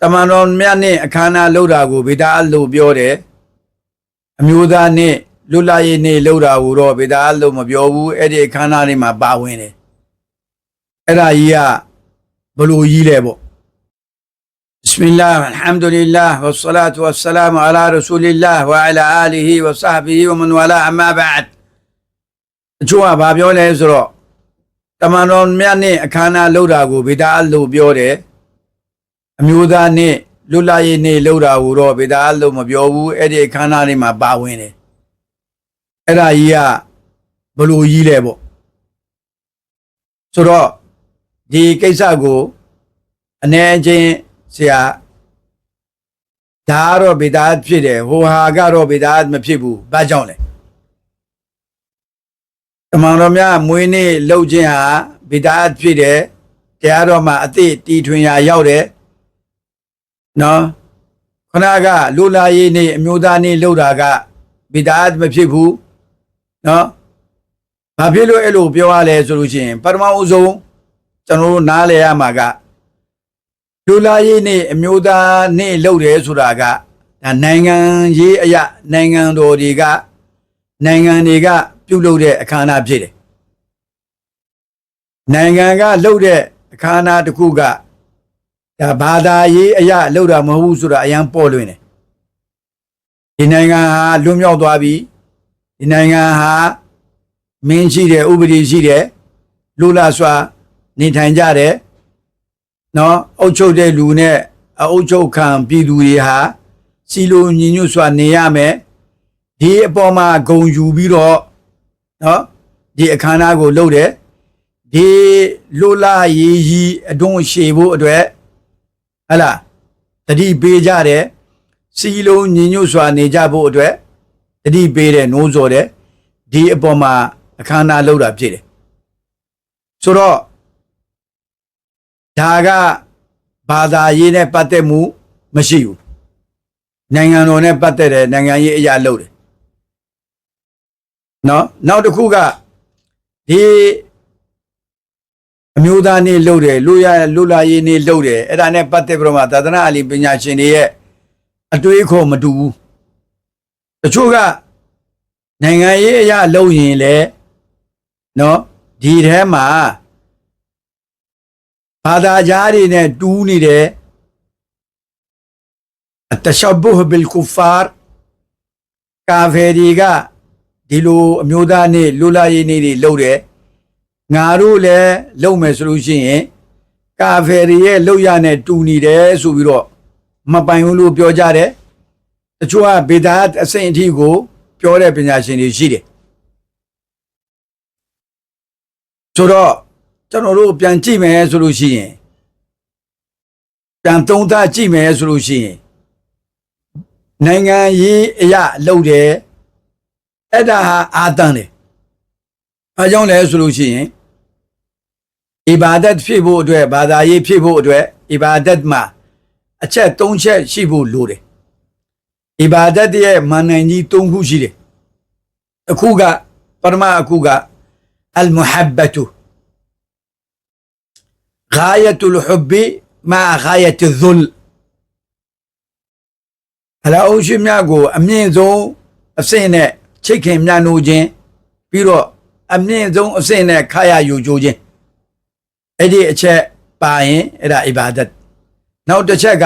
တမန်တော်မြတ်နဲ့အခမ်းအနားလုပ်တာကိုဗေဒအလို့ပြောတယ်အမျိုးသားနဲ့လွတ်လပ်ရေးနဲ့လုပ်တာကိုတော့ဗေဒအလို့မပြောဘူးအဲ့ဒီအခမ်းအနားတွေမှာပါဝင်တယ်အဲ့ဒါကြီးကဘလို့ကြီးလဲပေါ့ بسم الله الحمد لله والصلاة والسلام على رسول الله وعلى آله وصحبه ومن والاه أما بعد အချို့ကဘာပြောလဲဆိုတော့တမန်တော်မြတ်နဲ့အခမ်းအနားလုပ်တာကိုဗေဒအလို့ပြောတယ် အမျိုးသားနဲ့လွတ်လပ်ရေးနဲ့လုပ်တာကိုတော့ဗေဒအလို့မပြောဘူးအဲ့ဒီအခမ်းအနားတွေမှာပါဝင်တယ်အဲ့ဒါကြီးကဘလို့ကြီးလဲပေါ့ဆိုတော့ဒီကိစ္စကိုအနေချင်းဆရာဒါကတော့ဗေဒအဖြစ်တယ်ဟိုဟာကတော့ဗေဒအမဖြစ်ဘူးဘာကြောင့်လဲတမန်တော်များမွေးနေ့လှုပ်ခြင်းဟာဗိဒါဖြစ်တယ်တရားတော်မှာအသိတီထွင်ရာရောက်တယ် နော်ခဏကလူလာရေးနေ့အမျိုးသားနေ့လှုပ်တာကဗိဒါမဖြစ်ဘူးနော်ဘာဖြစ်လို့အဲ့လိုပြောရလဲဆိုလို့ရှိရင်ပထမဦးဆုံးကျွန်တော်တို့နားလည်ရမှာကလူလာရေးနေ့အမျိုးသားနေ့လှုပ်တယ်ဆိုတာကဒါနိုင်ငံရေးအရာနိုင်ငံတော်တွေကနိုင်ငံတွေကပြုလုပ်တဲ့အခမ်းအနားဖြစ်တယ်။နိုင်ငံကလုပ်တဲ့အခမ်းအနားတစ်ခုက ဒါဘာသာရေးအရာလောက်တာမဟုတ်ဘူးဆိုတာအရန်ပေါ်လွင်တယ်ဒီနိုင်ငံဟာလွတ်မြောက်သွားပြီဒီနိုင်ငံဟာမင်းရှိတယ်ဥပဒေရှိတယ်လူလာစွာနေထိုင်ကြတယ်နော်အုပ်ချုပ်တဲ့လူနဲ့အုပ်ချုပ်ခံပြည်သူတွေဟာစီလိုညီညွတ်စွာနေရမယ်ဒီအပေါ်မှာဂုံယူပြီးတော့နော်ဒီအခမ်းအနားကိုလုပ်တယ်ဒီလူလာရေးကြီးအတွန်းရှည်ဖို့အတွက် ဟဟလားတတိပေးကြတယ်စီလုံးညီညွတ်စွာနေကြဖို့အတွက်တတိပေးတယ်နိုးစော်တယ်ဒီအပေါ်မှာအခမ်းအနားလုပ်တာဖြစ်တယ်ဆိုတော့ဒါကဘာသာရေးနဲ့ပတ်သက်မှုမရှိဘူးနိုင်ငံတော်နဲ့ပတ်သက်တဲ့နိုင်ငံရေးအရာလုပ်တယ်နော်နောက်တစ်ခုကဒီ အမျိုးသားနေလှုပ်တယ်လူရလူလာရေးနေလှုပ်တယ်အဲ့ဒါနဲ့ပတ်သက်ပြီးတော့မှသာသနာအလီပညာရှင်တွေရဲ့အတွေးအခေါ်မတူဘူးတချို့ကနိုင်ငံရေးအရာလှုပ်ရင်လေနော်ဒီထဲမှာဘာသာကြားတွေနဲ့တူးနေတယ်အတရှဘုဟ်ဘီလ်ကူဖာကာဖယ်တွေကဒီလိုအမျိုးသားနေ့လူလာရေးနေ့တွေလုပ်တယ် ငါတို့လည်းလုပ်မယ်ဆိုလို့ရှိရင်ကာဖယ်တွေရဲ့လုပ်ရနဲ့တူနေတယ်ဆိုပြီးတော့မပိုင်ဘူးလို့ပြောကြတယ်တချို့ကဗေဒအစိမ့်အထိကို ပြောတဲ့ပညာရှင်တွေရှိတယ်ဆိုတော့ကျွန်တော်တို့ပြန်ကြည့်မယ်ဆိုလို့ရှိရင်ပြန်သုံးသပ်ကြည့်မယ်ဆိုလို့ရှိရင်နိုင်ငံရေးအရာလုပ်တယ်အဲ့ဒါဟာအာတန်တယ်။အားကြောင့်လဲဆိုလို့ရှိရင် عبادت في بو بادا يي في بو دوه عبادت ما اچه تون شه شي بو لو ده عبادت يه ماناني تون خو شي ده اكو غا پرما اكو غا المحبتو غاية الحب مع غاية الذل هلا اوشي مياغو امين زون افسينه چكين ميانو جين بيرو امين زون افسينه كايا يو အဲ့ဒီအချက်ပါရင်အဲ့ဒါအီဘာဒတ်နောက်တစ်ချက်က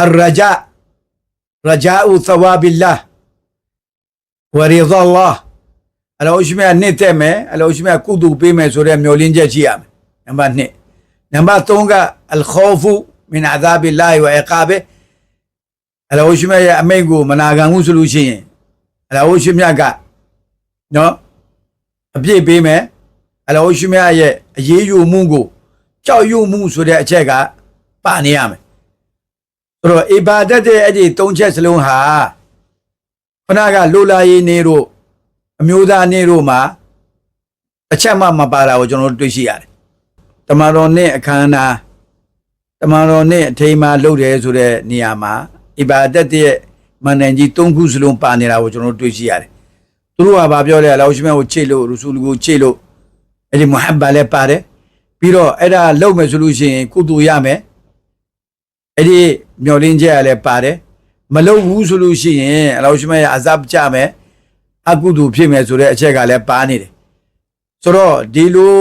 အရဂျာရဂျာဥသဝဘီလာဝရီဒအလ္လာအလာအုပ်ရှိမြတ်နှစ်သက်မယ်အလာအုပ်ရှိမြတ်ကုသိုလ်ပေးမယ်ဆိုတဲ့မျှော်လင့်ချက်ရှိရမယ်နံပါတ်1နံပါတ်3ကအလ်ခေါဖူမင်အဇာဘီလာဝအကာဘီအလာဟိုရှိမြတ်ရဲ့အမိန့်ကိုမနာခံမှုဆိုလို့ရှိရင်အလာဟိုရှိမြတ်ကနော်အပြည့်ပေးမယ် အလာဟိုရှိမြတ်ရဲ့အရေးယူမှုကိုကြောက်ရွံ့မှုဆိုတဲ့အချက်ကပါနေရမယ်ဆိုတော့အီဘာဒတ်ရဲ့အဲ့ဒီသုံးချက်စလုံးဟာခဏကလိုလာရေးနေတို့အမျိုးသားနေတို့မှာအချက်မှမပါတာကိုကျွန်တော်တို့တွေ့ရှိရတယ်တမန်တော်နဲ့အခမ်းအနားတမန်တော်နဲ့အထိမ်းအမှလုပ်တယ်ဆိုတဲ့နေရာမှာအီဘာဒတ်ရဲ့မန်နန်ကြီး၃ခုစလုံးပါနေတာကိုကျွန်တော်တို့တွေ့ရှိရတယ်။သူတို့ကဘာပြောလဲအလောရှိမြတ်ကိုချစ်လို့ရူဆူလ်ကိုချစ်လို့ အဲ့ဒီမုဟဘ်ဘာလည်းပါတယ်။ပြီးတော့အဲ့ဒါလုပ်မယ်ဆိုလို့ရှိရင်ကုသိုလ်ရမယ်အဲ့ဒီမျောလင်းချက်ရလည်းပါတယ်မလုပ်ဘူးဆိုလို့ရှိရင်အလောရှိမရဲ့အဇပ်ကြမယ်အကုသိုလ်ဖြစ်မယ်ဆိုတဲ့အချက်ကလည်းပါနေတယ်ဆိုတော့ဒီလို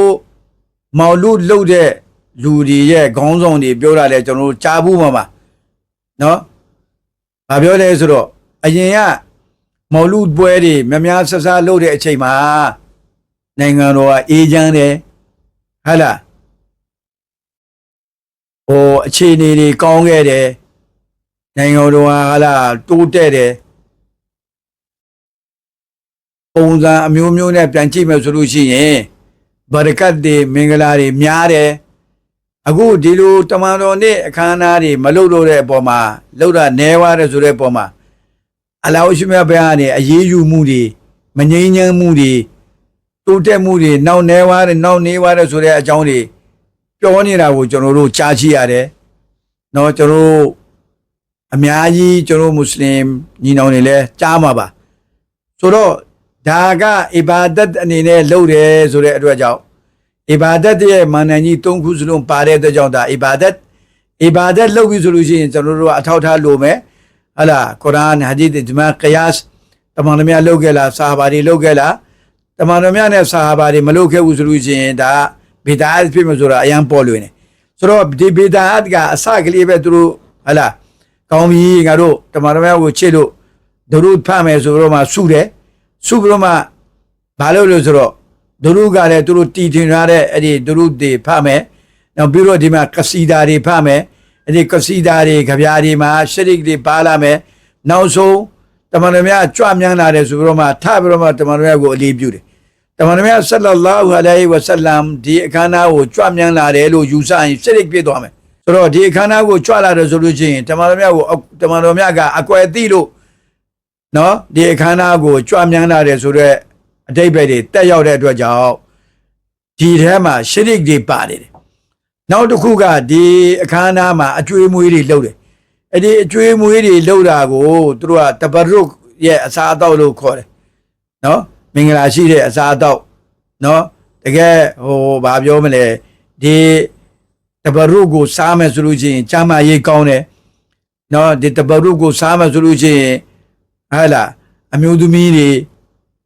မောင်လူလှုပ်တဲ့လူတွေရဲ့ခေါင်းဆောင်တွေပြောတာလဲကျွန်တော်တို့ကြားဘူးမှာပါနော်ဘာပြောလဲဆိုတော့အရင်ကမောင်လူပွဲတွေမများဆဆလှုပ်တဲ့အချိန်မှာ နိုင်ငံတော်ကအေးချမ်းတယ်ဟဟလားဟိုအခြေအနေတွေကောင်းခဲ့တယ်နိုင်ငံတော်ကဟာလာတိုးတက်တယ်ပုံစံအမျိုးမျိုးနဲ့ပြန်ကြည့်မယ်ဆိုလို့ရှိရင်ဘာရကတ်တွေမင်္ဂလာတွေများတယ်အခုဒီလိုတမန်တော်နဲ့အခမ်းအနားတွေမလုပ်တော့တဲ့အပေါ်မှာလုပ်တာနဲွားတယ်ဆိုတဲ့အပေါ်မှာအလောရှိမြတ်ဘုရားနဲ့အရေးယူမှုတွေမငြိမ်းချမ်းမှုတွေ တိုးတက်မှုတွေနောက်နေွားတယ်နောက်နေွားတယ်ဆိုတဲ့အကြောင်းတွေပြောနေတာကိုကျွန်တော်တို့ကြားကြည့်ရတယ်။နော်ကျွန်တော်တို့အများကြီးကျွန်တော်မွတ်စလင်ညီနောင်တွေလည်းကြားမှာပါ။ဆိုတော့ဒါကအီဘာဒတ်အနေနဲ့လုပ်တယ်ဆိုတဲ့အတွက်ကြောင့်အီဘာဒတ်ရဲ့မာနန်ကြီး၃ခုစလုံးပါတဲ့အတွက်ကြောင့်ဒါအီဘာဒတ်အီဘာဒတ်လုပ်ပြီဆိုလို့ရှိရင်ကျွန်တော်တို့ကအထောက်ထားလိုမယ်။ဟလာကုရ်အာန်ဟာဒီသ်ဒီမာကယာစ်တမန်တော်များလုပ်ခဲ့လားဆာဟာဘာတွေလုပ်ခဲ့လား တမန်တော်များနဲ့ဆာဟာဘာတွေမလုပ်ခဲ့ဘူးဆိုလို့ရှိရင်ဒါဘီဒါတ်ဖြစ်မှာဆိုတာအရန်ပေါ်လွင်တယ်ဆိုတော့ဒီဘီဒါတ်ကအစကလေးပဲသူတို့ဟလာကောင်းပြီငါတို့တမန်တော်များကိုချစ်လို့ဒရုဖတ်မယ်ဆိုတော့မှစုတယ်စုပြီးတော့မှဘာလို့လဲဆိုတော့ဒရုကလည်းသူတို့တီထင်ထားတဲ့အဲ့ဒီဒရုတွေဖတ်မယ်နောက်ပြီးတော့ဒီမှာကစီဒါတွေဖတ်မယ်အဲ့ဒီကစီဒါတွေကြပြားတွေမှာရှရစ်တွေပါလာမယ်နောက်ဆုံး တမန်တော်များကြွမြန်းလာတယ်ဆိုပြီးတော့မှထပြီးတော့မှတမန်တော်များကိုအလေးပြုတယ်တမန်တော်များဆလ္လာလာဟူအလိုင်ဝဆလမ်ဒီအခမ်းအနားကိုကြွမြန်းလာတယ်လို့ယူဆရင်ရှရစ်ပြည့်သွားမယ်ဆိုတော့ဒီအခမ်းအနားကိုကြွလာတယ်ဆိုလို့ရှိရင်တမန်တော်များကိုတမန်တော်များကအကွယ်သိလို့နော်ဒီအခမ်းအနားကိုကြွမြန်းလာတယ်ဆိုတော့အတိတ်ပဲတွေတက်ရောက်တဲ့အတွက်ကြောင့်ဒီထဲမှာရှရစ်တွေပါတယ်နောက်တစ်ခုကဒီအခမ်းအနားမှာအကျွေးမွေးတွေလုပ်တယ် အဲ့ဒီအကျွေးမွေးတွေလုပ်တာကိုသူတို့ကတဘရုတ်ရဲ့အစားအသောက်လို့ခေါ်တယ်နော်မင်္ဂလာရှိတဲ့အစားအသောက်နော်တကယ်ဟိုဘာပြောမလဲဒီတဘရုတ်ကိုစားမယ်ဆိုလို့ရှိရင်ကျမ်းမာရေးကောင်းတယ်နော်ဒီတဘရုတ်ကိုစားမယ်ဆိုလို့ရှိရင်ဟာလာအမျိုးသမီးတွေ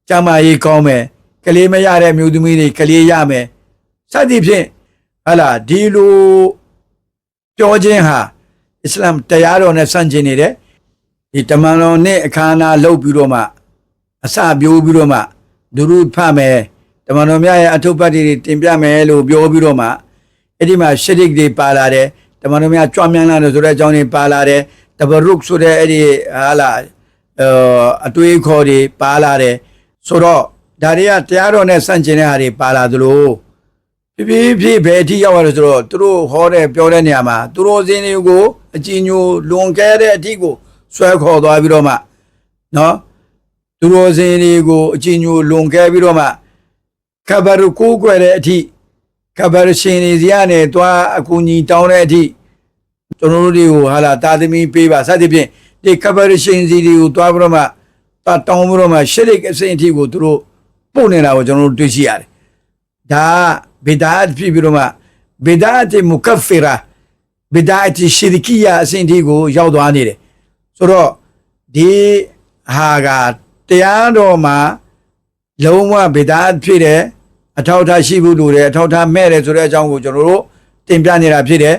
ကျမ်းမာရေးကောင်းမယ်ကလေးမရတဲ့အမျိုးသမီးတွေကလေးရမယ်စသဖြင့်ဟာလာဒီလိုပြောခြင်းဟာ အစ္စလာမ်တရားတော်နဲ့ဆန့်ကျင်နေတယ်ဒီတမန်တော်နဲ့အခမ်းအနားလုပ်ပြီးတော့မှအစပြိုးပြီးတော့မှဒုရုဖတ်မယ်တမန်တော်များရဲ့အထုပ်ပတ်တွေတင်ပြမယ်လို့ပြောပြီးတော့မှအဲ့ဒီမှာရှရစ်တွေပါလာတယ်တမန်တော်များကြွမြန်းလာတယ်ဆိုတဲ့အကြောင်းတွေပါလာတယ်တဘရုတ်ဆိုတဲ့အဲ့ဒီဟာလာအတွေးခေါ်တွေပါလာတယ်ဆိုတော့ဒါတွေကတရားတော်နဲ့ဆန့်ကျင်တဲ့ဟာတွေပါလာသလို ဖြည်းဖြည်းဖြည်းဘယ်အထိရောက်ရလဲဆိုတော့သူတို့ဟောတဲ့ပြောတဲ့နေရာမှာသူတို့စင်းတွေကိုအကြည်ညိုလွန်ကဲတဲ့အထိကိုဆွဲခေါ်သွားပြီးတော့မှနော်သူတို့စင်းတွေကိုအကြည်ညိုလွန်ကဲပြီးတော့မှခဘရကိုးကွယ်တဲ့အထိခဘရရှင်တွေစီကနေသွားအကူအညီတောင်းတဲ့အထိကျွန်တော်တို့တွေကိုဟာလာတာသမီပေးပါစသဖြင့်ဒီခဘရရှင်စီတွေကိုသွားပြီးတော့မှတာတောင်းပြီးတော့မှရှရစ်အစဉ်အထိကိုသူတို့ပို့နေတာကိုကျွန်တော်တို့တွေ့ရှိရတယ်ဒါ ဘီဒါတ်ဖြစ်ပြီးတော့မှဘီဒါတ်မုကဖီရာဘီဒါတ်ရှီရကီယာအစဉ်အထိကိုရောက်သွားနေတယ်ဆိုတော့ဒီဟာကတရားတော်မှာလုံးဝဗေဒဖြစ်တယ်အထောက်အထားရှိဖို့လိုတယ်အထောက်အထားမဲ့တယ်ဆိုတဲ့အကြောင်းကိုကျွန်တော်တို့တင်ပြနေတာဖြစ်တယ်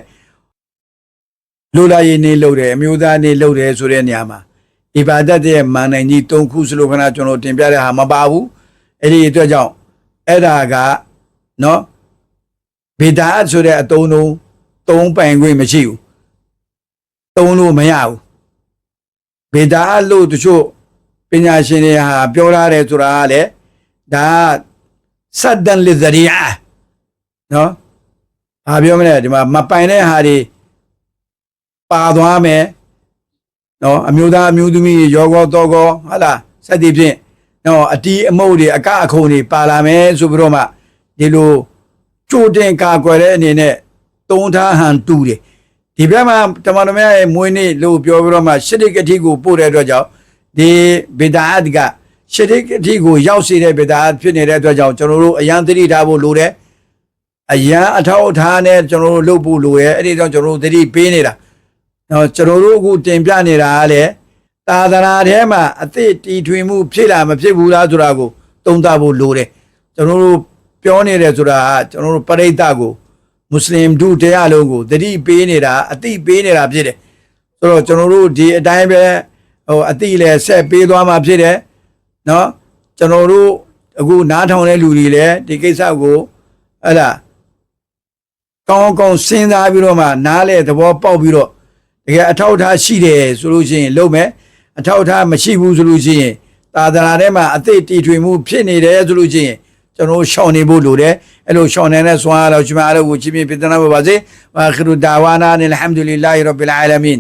လူလာရေးနေလို့တယ်အမျိုးသားနေလို့တယ်ဆိုတဲ့နေရာမှာအီဘာဒတ်ရဲ့မာနိုင်ကြီး၃ခုစလို့ခဏကျွန်တော်တင်ပြတဲ့ဟာမပါဘူးအဲ့ဒီအတွက်ကြောင့်အဲ့ဒါက နော်ဗေဒဆိုတဲ့အတုံးလုံးသုံးပိုင်ခွင့်မရှိဘူးသုံးလို့မရဘူးဗေဒလို့တချို့ပညာရှင်တွေဟာပြောထားတယ်ဆိုတာကလေဒါဆတ်ဒန်လီဇရီယာနော်ဘာပြောမလဲဒီမှာမပိုင်တဲ့ဟာတွေပါသွားမယ်နော်အမျိုးသားအမျိုးသမီးရောကောတောကောဟာလားစသည်ဖြင့်နော်အတီးအမုတ်တွေအကအခုံတွေပါလာမယ်ဆိုပြီးတော့မှ ဒီလိုကြိုတင်ကာကွယ်တဲ့အနေနဲ့သုံးထားဟန်တူတယ်ဒီဘက်မှာတမန်တော်များရဲ့မွေးနေ့လို့ပြောပြီးတော့မှရှစ်တိကတိကိုပို့တဲ့အတွက်ကြောင့်ဒီဗေဒာအတ်ကရှစ်တိကတိကိုရောက်စေတဲ့ဗေဒာအတ်ဖြစ်နေတဲ့အတွက်ကြောင့်ကျွန်တော်တို့အရန်သတိထားဖို့လိုတယ်အရန်အထောက်အထားနဲ့ကျွန်တော်တို့လုပ်ဖို့လိုရဲ့အဲ့ဒီတော့ကျွန်တော်တို့သတိပေးနေတာနော်ကျွန်တော်တို့အခုတင်ပြနေတာကလည်းသာသနာထဲမှာအသစ်တီထွင်မှုဖြစ်လာမဖြစ်ဘူးလားဆိုတာကိုသုံးသပ်ဖို့လိုတယ်ကျွန်တော်တို့ ပြောနေတယ်ဆိုတာကကျွန်တော်တို့ပရိသတ်ကိုမွတ်စလင်တို့တရားလုံးကိုသတိပေးနေတာအသိပေးနေတာဖြစ်တယ်ဆိုတော့ကျွန်တော်တို့ဒီအတိုင်းပဲဟိုအသိလည်းဆက်ပေးသွားမှာဖြစ်တယ်နော်ကျွန်တော်တို့အခုနားထောင်တဲ့လူတွေလည်းဒီကိစ္စကိုဟဲ့လားကောင်းကောင်းစဉ်းစားပြီးတော့မှနားလေသဘောပေါက်ပြီးတော့တကယ်အထောက်အထားရှိတယ်ဆိုလို့ရှိရင်လုပ်မယ်အထောက်အထားမရှိဘူးဆိုလို့ရှိရင်သာသနာထဲမှာအသိတည်ထွင်မှုဖြစ်နေတယ်ဆိုလို့ရှိရင် ကျွန်တော်ရှောင်နေဖို့လိုတယ်အဲ့လိုရှောင်နေတဲ့ဆွမ်းအားတော့ကျွန်မအားလုံးကိုချီးမြှင့်ပြသနာပါပါစေဝါခရုဒါဝါနာအလ်ဟမ်ဒူလ illah ရဘ်ဘီလ်အာလမင်